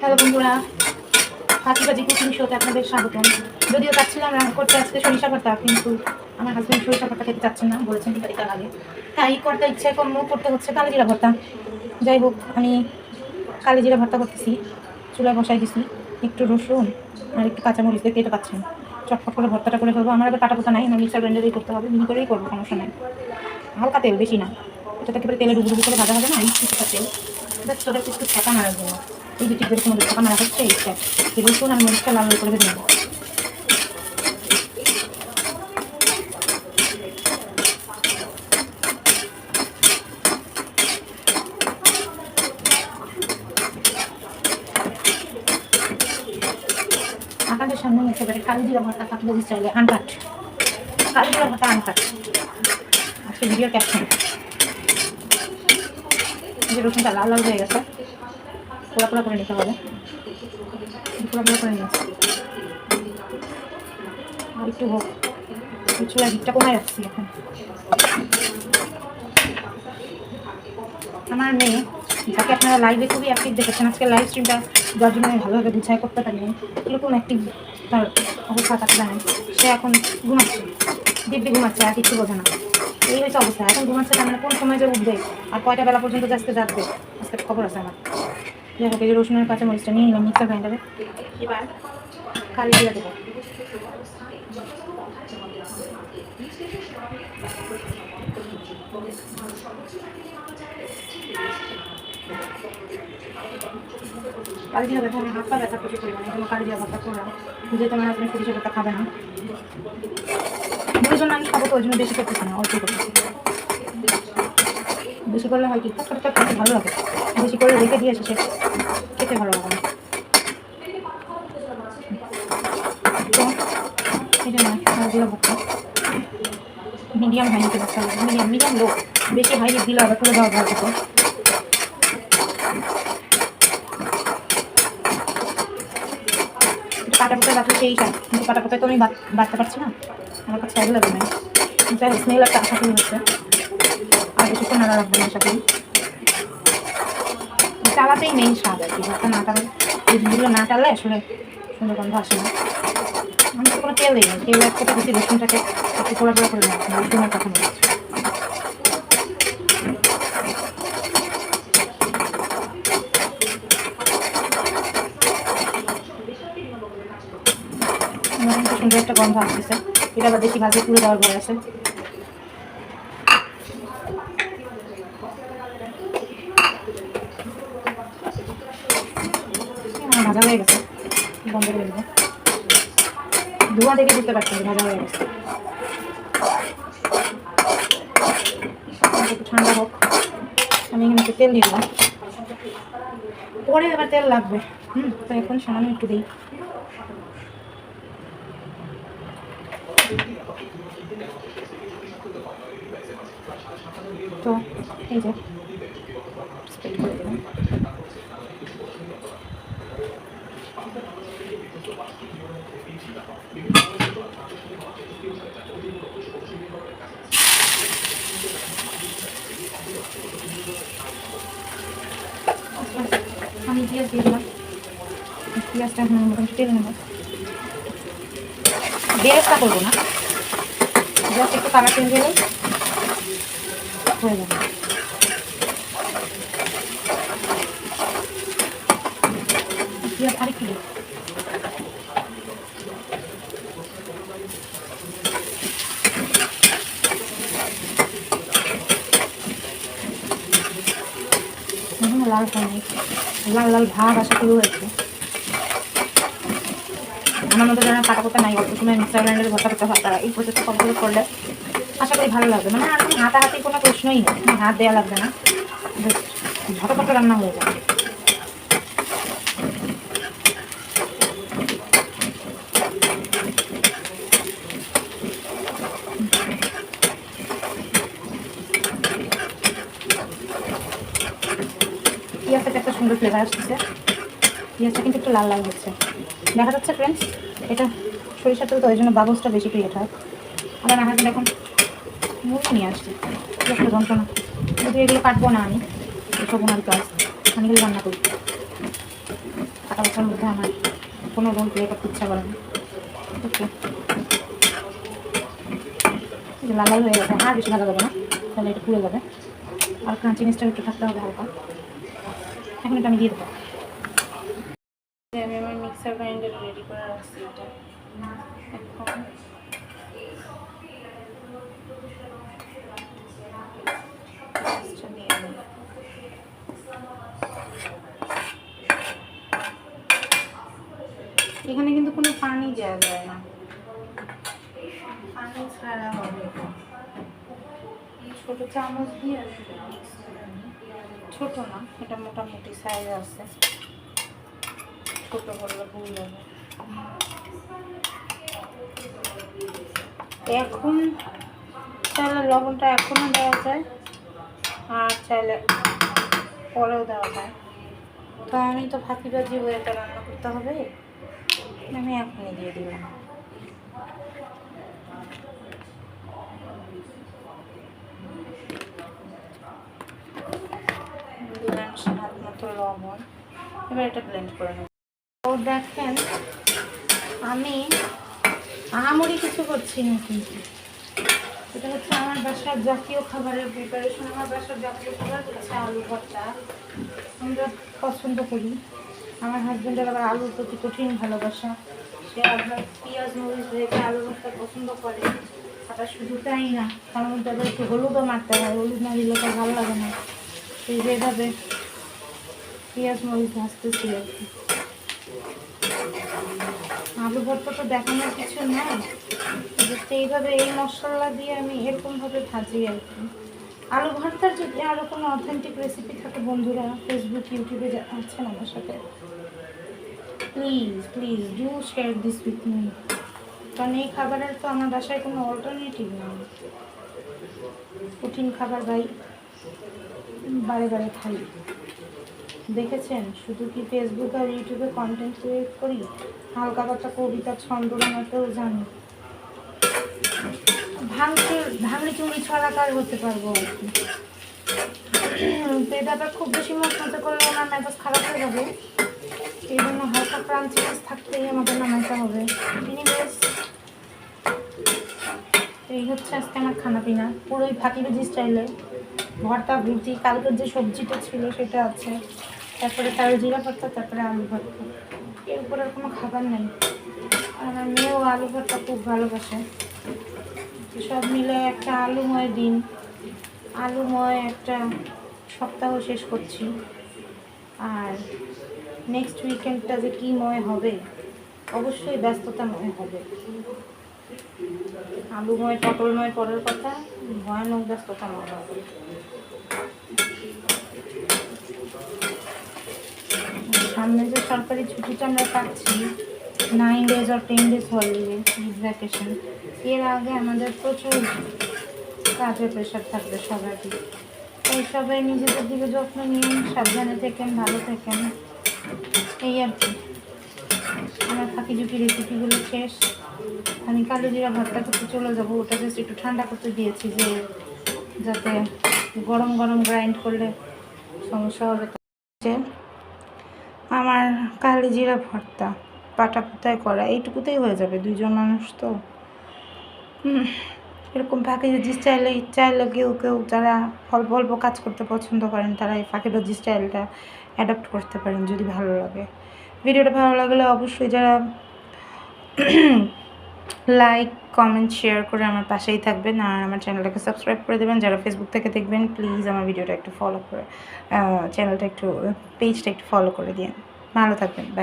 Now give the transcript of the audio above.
Hello বন্ধুরা ফাঁকি বাজি কুকিং শোতে আপনাদের স্বাগতম। যদিও চাচ্ছিলাম রান্না করতে, আজকে সরিষা ভর্তা, কিন্তু আমার হাজব্যান্ড সরিষা ভর্তা খেতে চাচ্ছেন না, বলেছেন টিকা লাগে তাই করতে ইচ্ছে কর্ম করতে হচ্ছে কালিজিরা ভর্তা। যাই হোক, আমি কালিজিরা ভর্তা করতেছি, চুলায় বসাই দিছি, একটু রসুন আর একটু কাঁচামরিচ দিয়ে কেটে পাচ্ছেন চটপট করে ভর্তাটা করে ফেলব, আমার আবার কাটা পোতা নাই, আমার মিক্সার ব্লেন্ডারেই করতে হবে, মিহি করেই করব সমস্যা নাই। হালকা তেল, বেশি না। এটা তো একেবারে তেলে ডুবু ডুবু করে ভাজা হবে না, এই তেল। এটা ছোটো এই যে টিপের মধ্যে ছাকা মারা হচ্ছে রসুন আর মরিচটা লাল করে নেব। আপনাদের সামনে কালি জিরা ভর্তা কাটলে চাইলে আনকাট কালি জিরা আনকাট আজকে ভিডিওর ক্যাপশন যে রসুনটা লাল লাল হয়ে গেছে, পোড়া পোড়া করে নিতে হবে। পোড়া পোড়া করে নিয়েছি। আর একটু হোক চুলা হিটটা কমায় রাখছি এখন। আমার মেয়ে, যাকে আপনারা লাইভে খুবই অ্যাক্টিভ দেখেছেন, আজকে লাইভ স্ট্রিমটা যার জন্য আমি ভালোভাবে গুছাই করতে পারিনি। এরকম অ্যাক্টিভ তার অবস্থা তাকে জানেন সে এখন ঘুমাচ্ছে, দিব্যি ঘুমাচ্ছে, আর কিছু বোঝে না। এই হয়েছে অবস্থা। এখন ঘুমাচ্ছে মানে কোন সময় যে উঠবে আর কয়টা বেলা পর্যন্ত আজকে যাবে, আজকে খবর আছে আমার। যাই হোক, এই যে রসুনের কাঁচা মরিচটা নিয়ে নিলাম, মিক্সার গ্রাইন্ডারে এবার দেবো। কালি ব্যথা হাত পা ব্যথা প্রচুর পরিমাণে কোনো কালি ব্যথা করলাম যেহেতু আমার হাজবেন্ড সরিষা ব্যথা খাবে না। দুজন আমি খাব তো, ওই জন্য বেশি করতেছি না, অল্প করতেছি বেশি। করলে হয় কি ফটফট খেতে ভালো লাগে। বেশি করে রেখে দিয়ে এসেছে খেতে ভালো লাগে না। তো দিয়ে ভুক্ত মিডিয়াম হাই নিতে হবে মিডিয়াম মিডিয়াম লো। বেশি হাই দিলে আবার করে দেওয়া ভালো হতো কাটা পোতা রাখলে সেই কিন্তু কাটা পোতায় তো আমি বাটতে পারছি না। আমার কাছে অ্যাভেলেবল নেই। যাই হোক স্মেল একটা আশা করি হচ্ছে। আর কিছুক্ষণ নাড়া রাখবেন আশা করি চালাতেই নেই স্বাদ আর কি ভাতটা না টালে জিনিসগুলো না টালে আসলে সুন্দর গন্ধ আসে না। আমি তো কোনো তেল দিই না তেল এক থেকে বেশি, রসুনটাকে একটু পোড়া পোড়া করে নেওয়া রসুনের কথা সুন্দর একটা গন্ধ আসতেছে। এটা আবার বেশি ভাজে পুরো দেওয়ার ভয় আছে? ভাজা হয়ে গেছে। বন্ধ করে দেবো। ধোঁয়া দেখে বুঝতে পারছেন যে ভাজা হয়ে গেছে। ঠান্ডা হোক। আমি এখানে একটু তেল দিয়ে দিলাম। পরে আবার তেল লাগবে। হুম, তো এখন সামান্য একটু দিই। তো, এই যে। আমি পেঁয়াজ দিয়ে দিলাম। পেঁয়াজটা এখন মোটামুটি তেলে নেব। বেরেস্তা করব না। জাস্ট একটু কালার চেঞ্জ হলেই হয়ে যাবে লাল হয়নি লাল লাল ভাব আসা শুরু হয়েছে আমার মধ্যে যারা কাটা করতে নাই অল্প সময় মিক্সার গ্রাইন্ডারে করতে হয় তারা এই প্রসেসটা কমপ্লিট করলে আশা করি ভালো লাগবে। মানে আর কোনো হাতাহাতি কোনো প্রশ্নই নেই। হাত দেওয়া লাগবে না। ঝটপট রান্না হয়ে যাবে। একটা সুন্দর ফ্লেভার কিন্তু একটু লাল লাল হচ্ছে। দেখা যাচ্ছে ফ্রেন্ডস এটা সরিষার তেল তো ওই জন্য বাবলসটা বেশি ক্রিয়েট হয়। আবার না হাতে দেখুন মুড়ি নিয়ে আসছে। একটা যন্ত্রণা। যদি এগুলো কাটবো না আমি। এসব ওনার কাজ। আমি রান্না করি। টাকা পয়সার মধ্যে আমার কোনো রোল প্লে করতে ইচ্ছা করে না। ওকে। লাল লাল হয়ে গেছে আর বেশি ভালো যাবে না। তাহলে এটা পুড়ে যাবে। আর ক্রাঞ্চিনেসটা একটু থাকতে হবে হালকা। এখন এটা আমি দিয়ে দেবো। আমি আমার মিক্সার গ্রাইন্ডার রেডি করে রাখছি এটা। এখন পেঁয়াজটা দিয়ে দিই। এখানে কিন্তু কোনো পানি দেওয়া যায় না। পানি ছাড়া হবে ছোট চামচ দিয়ে। ছোট না এটা মোটামুটি সাইজ আছে। ছোট করলে ভুল হবে। এখন চাইলে লবণটা এখনও দেওয়া যায় আর চাইলে পরেও দেওয়া যায়। তো আমি তো ফাঁকিবাজি ওয়েতে রান্না করতে হবে। আমি এখনই দিয়ে দিলাম স্বাদ মতো এবার করে দেখেন, আমি কিছু করছি না হচ্ছে আমার বাসার জাতীয় খাবারের প্রিপারেশন আমার জাতীয় খাবার ভর্তা। আমরা পছন্দ করি। আমার হাজব্যান্ডের আবার আলুর প্রতি কঠিন ভালোবাসা। সে আবার পেঁয়াজ, মরিচ রেখে আলু ভর্তা পছন্দ করে। আবার শুধু তাই না তার মধ্যে আবার একটু হলুদও মারতে হয়, হলুদ না দিলে তো ভালো লাগে না। সেই যেভাবে পেঁয়াজ, মরিচ ভাজতেছি আর কি। আলু ভর্তা তো দেখানোর কিছু নেই। জাস্ট এইভাবে এই মশলা দিয়ে আমি এরকমভাবে ভাজি আর কি। আলু ভর্তার যদি আরও কোনো অথেন্টিক রেসিপি থাকে বন্ধুরা ফেসবুক ইউটিউবে যা- আছেন আমার সাথে। Please please do share this with me কারণ এই খাবারের তো আমার বাসায় কোনো অল্টারনেটিভ নেই। কঠিন খাবার ভাই, বারে বারে খাই। দেখেছেন? শুধু কি ফেসবুক আর ইউটিউবে কন্টেন্ট ক্রিয়েট করি? হালকা পাতলা কবিতা ছন্দ বানাতেও জানি। ভাঙতে ভাঙড়ি চুড়ি ছড়াকার হতে পারব। আর কি খুব বেশি মশলাতে করলে ওনার মেজাজ খারাপ হয়ে যাবে। এই জন্য হালকা ক্রাঞ্চিনেস থাকতেই আমাদের নামাইতে হবে। এনিওয়েজ এই হচ্ছে আজকে আমার খানা পিনা পুরোই ফাঁকি ভেজি স্টাইলে। ভর্তা রুটি কালকের যে সবজিটা ছিল সেটা আছে। তারপরে তার জিরা ভর্তা, তারপরে আলু ভর্তা। এর উপর আর কোনো খাবার নেই। আর আমার মেয়েও আলু ভর্তা খুব ভালোবাসে। সব মিলে একটা আলুময় দিন। আলুময় একটা সপ্তাহ শেষ করছি। আর নেক্সট উইকেন্ডটা যে কী ময় হবে? অবশ্যই ব্যস্ততাময় হবে। আলুময় পটলময় পরের কথা, ভয়ানক ব্যস্ততাময় হবে। সামনে যে সরকারি ছুটিটা আমরা পাচ্ছি নাইন ডেজ আর টেন ডেজ হলিডে ভ্যাকেশন এর আগে আমাদের প্রচুর কাজের প্রেশার থাকবে সবারই। তাই সবাই নিজেদের দিকে যত্ন নিন, সাবধানে থেকেন, ভালো থেকেন। এই আর কি। আমার ফাঁকি ঝুঁকি রেসিপিগুলো শেষ। আমি কালো জিরা ভর্তা করতে চলে যাব। ওটা জাস্ট একটু ঠান্ডা করতে দিয়েছি যে যাতে গরম গরম গ্রাইন্ড করলে সমস্যা হবে। আমার কালি জিরা ভর্তা পাটা পাতায় করা, এইটুকুতেই হয়ে যাবে দুজন মানুষ তো। এরকম ফাঁকিবাজি স্টাইলে চাইলে কেউ কেউ যারা অল্প অল্প কাজ করতে পছন্দ করেন, তারা এই ফাঁকিবাজি স্টাইলটা অ্যাডাপ্ট করতে পারেন যদি ভালো লাগে। ভিডিওটা ভালো লাগলে অবশ্যই যারা লাইক কমেন্ট শেয়ার করে আমার পাশেই থাকবেন আর আমার চ্যানেলটাকে সাবস্ক্রাইব করে দেবেন। যারা ফেসবুক থেকে দেখবেন প্লিজ আমার ভিডিওটা একটু ফলো করে চ্যানেলটা একটু পেজটা একটু ফলো করে দিন ভালো থাকবেন বাই